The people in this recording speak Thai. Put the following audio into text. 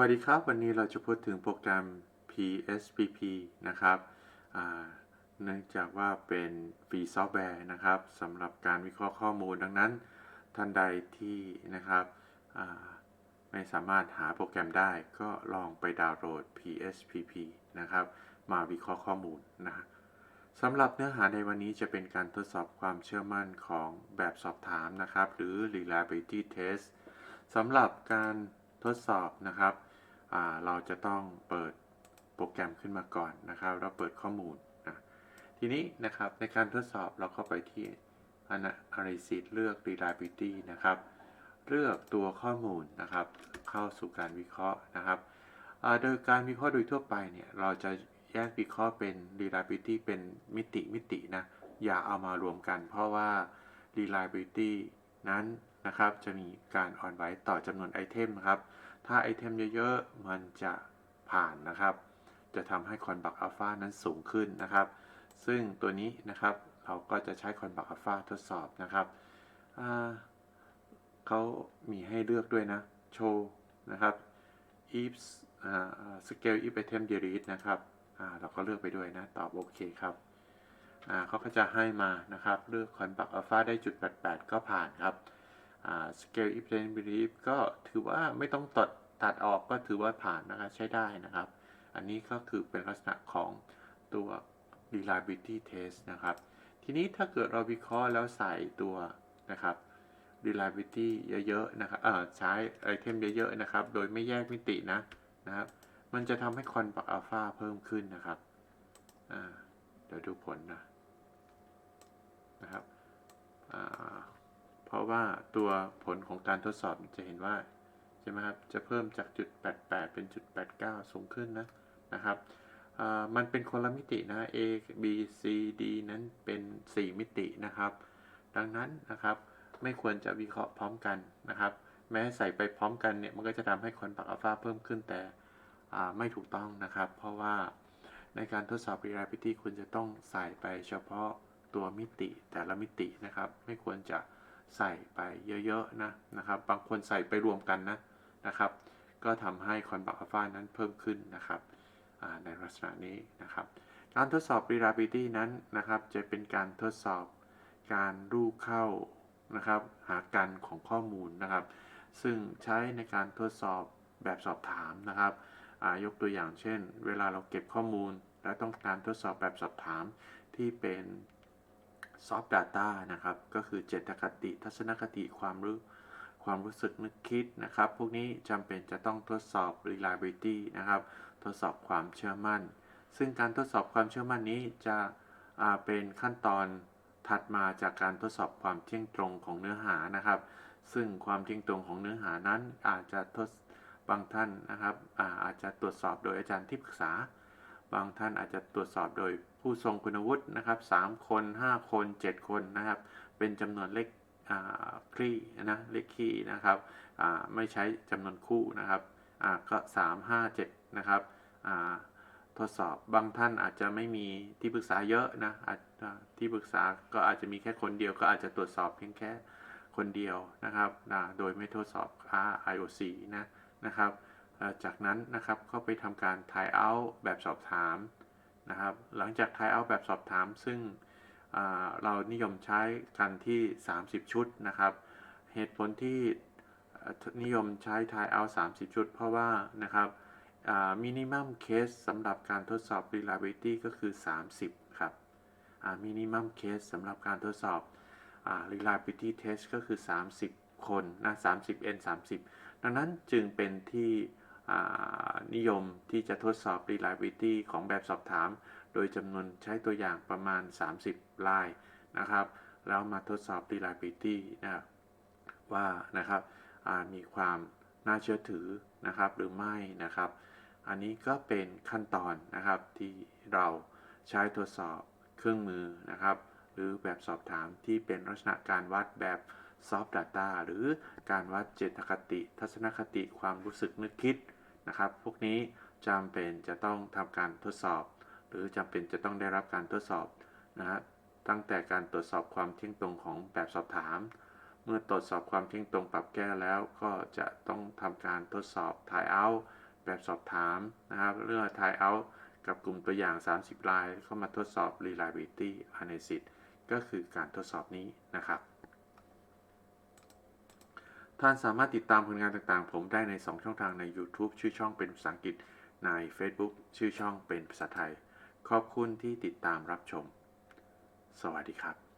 วัสดีครับ วันนี้เราจะพูดถึงโปรแกรม PSPP นะครับเนื่องจากว่าเป็นฟรีซอฟต์แวร์นะครับสำหรับการวิเคราะห์ข้อมูลดังนั้น ท่านใดที่นะครับไม่สามารถหาโปรแกรมได้ก็ลองไปดาวน์โหลด PSPP นะครับมาวิเคราะห์ข้อมูลนะสำหรับเนื้อหาในวันนี้จะเป็นการทดสอบความเชื่อมั่นของแบบสอบถามนะครับ หรือ reliability test สำหรับการ ทดสอบนะครับเราจะต้องเปิดโปรแกรมขึ้นมาก่อนนะครับแล้วเปิดข้อมูลนะทีนี้นะครับในการทดสอบเราเข้าไปที่ Analysis เลือก Reliability นะครับ เลือกตัวข้อมูลนะครับ เข้าสู่การวิเคราะห์นะครับโดยการวิเคราะห์โดยทั่วไปเนี่ยเราจะแยกวิเคราะห์เป็น Reliability เป็นมิติมิตินะอย่าเอามารวมกัน เพราะว่า Reliability นั้นนะครับจะมีการอ่อนไหวต่อจำนวนไอเทมนะครับ ถ้าไอเทมเยอะๆ มันจะผ่านนะครับ จะทำให้คอนบักอัลฟานั้นสูงขึ้นนะครับ ซึ่งตัวนี้นะครับเราก็จะใช้คอนบักอัลฟาทดสอบนะครับเขามีให้เลือกด้วยนะ โชว์นะครับ if อ่า scale if item delete นะครับเราก็เลือกไปด้วยนะ ตอบโอเคครับ เขาก็จะให้มานะครับ เลือกคอนบักอัลฟาได้จุด 88 ก็ผ่านครับ scale if then b e l i e ก็ถือว่าไม่ต้องตัดตัดออกก็ถือว่าผ่านนะครับใช้ได้นะครับ อันนี้ก็คือเป็นลักษณะของตัว reliability test นะครับ ทีนี้ถ้าเกิดเราวิเคราะห์แล้วใส่ตัวนะครับ reliability เยอะๆนะครับใช้ไอเทมเยอะๆนะครับ โดยไม่แยกมิตินะนะครับ มันจะทำให้คอนปักอัลฟาเพิ่มขึ้นนะครับเดี๋ยวดูผลนะ นะครับเพราะว่าตัวผลของการทดสอบจะเห็นว่าใช่ไหมครับจะเพิ่มจากจุด 88 เป็นจุด 89 สูงขึ้นนะนะครับมันเป็นคนละมิตินะ A B C D นั้นเป็น 4 มิตินะครับ ดังนั้นนะครับไม่ควรจะวิเคราะห์พร้อมกันนะครับ แม้ใส่ไปพร้อมกันเนี่ยมันก็จะทำให้คนปักอัลฟาเพิ่มขึ้นแต่ไม่ถูกต้องนะครับ เพราะว่าในการทดสอบ reliability คุณจะต้องใส่ไปเฉพาะ ตัวมิติแต่ละมิตินะครับ ไม่ควรจะใส่ไปเยอะๆนะนะครับ บางคนใส่ไปรวมกันนะนะครับ ก็ทำให้คอนบักอัลฟานั้นเพิ่มขึ้นนะครับในลักษณะนี้นะครับ การทดสอบ reliability นั้นนะครับ จะเป็นการทดสอบการรูเข้านะครับ หากันของข้อมูลนะครับ ซึ่งใช้ในการทดสอบแบบสอบถามนะครับยกตัวอย่างเช่น เวลาเราเก็บข้อมูล และต้องการทดสอบแบบสอบถามที่เป็น soft data นะครับ ก็คือเจตคติ ทัศนคติความรู้ความรู้สึกนึกคิดนะครับ พวกนี้จำเป็นจะต้องทดสอบ reliability นะครับ ทดสอบความเชื่อมั่น ซึ่งการทดสอบความเชื่อมั่นนี้จะเป็นขั้นตอนถัดมาจากการทดสอบความเที่ยงตรงของเนื้อหานะครับ ซึ่งความเที่ยงตรงของเนื้อหานั้นอาจจะทดบางท่านนะครับอาอาจจะตรวจสอบโดยอาจารย์ที่ปรึกษา บางท่านอาจจะตรวจสอบโดยผู้ทรงคุณวุฒินะครับ3คน 5 คน 7 คนนะครับ เป็นจำนวนเลขคลี่นะเลขคี่นะครับไม่ใช้จำนวนคู่นะครับก็ 3 5 7 นะครับทดสอบบางท่านอาจจะไม่มีที่ปรึกษาเยอะนะที่ปรึกษาก็อาจจะมีแค่คนเดียวก็อาจจะตรวจสอบเพียงแค่คนเดียวนะครับ โดยไม่ทดสอบค่า IOC นะนะครับ จากนั้นนะครับก็ไปทำการ try out แบบสอบถามนะครับ หลังจาก try out แบบสอบถาม ซึ่งเรานิยมใช้กันที่ 30 ชุดนะครับ เหตุผลที่นิยมใช้ try out 30 ชุด เพราะว่านะครับมินิมัมเคสสำหรับการทดสอบ reliability ก็คือ 30 ครับมินิมัมเคสสำหรับการทดสอบ reliability test ก็คือ 30 คนนะ30 n 30 ดังนั้นจึงเป็นที่ นิยมที่จะทดสอบ reliability ของแบบสอบถาม โดยจำนวนใช้ตัวอย่างประมาณ 30 ลายนะครับ แล้วมาทดสอบ reliability นะว่านะครับมีความน่าเชื่อถือนะครับหรือไม่นะครับ อันนี้ก็เป็นขั้นตอนนะครับที่เราใช้ทดสอบเครื่องมือนะครับ หรือแบบสอบถามที่เป็นลักษณะการวัดแบบ soft data หรือการวัดเจตคติ ทัศนคติความรู้สึกนึกคิดนะครับ พวกนี้จำเป็นจะต้องทำการทดสอบ หรือจำเป็นจะต้องได้รับการทดสอบนะฮะตั้งแต่การตรวจสอบความเที่ยงตรงของแบบสอบถาม เมื่อตรวจสอบความเที่ยงตรงปรับแก้แล้วก็จะต้องทำการทดสอบ try out แบบสอบถามนะครับเรื่อง try out กับกลุ่มตัวอย่าง 30 ราย เข้ามาทดสอบ reliability analysis ก็คือการทดสอบนี้นะครับ ท่านสามารถติดตามผลงานต่างๆ ผมได้ใน 2 ช่องทางใน YouTube ชื่อช่องเป็นภาษาอังกฤษ ใน Facebook ชื่อช่องเป็นภาษาไทย ขอบคุณที่ติดตามรับชม สวัสดีครับ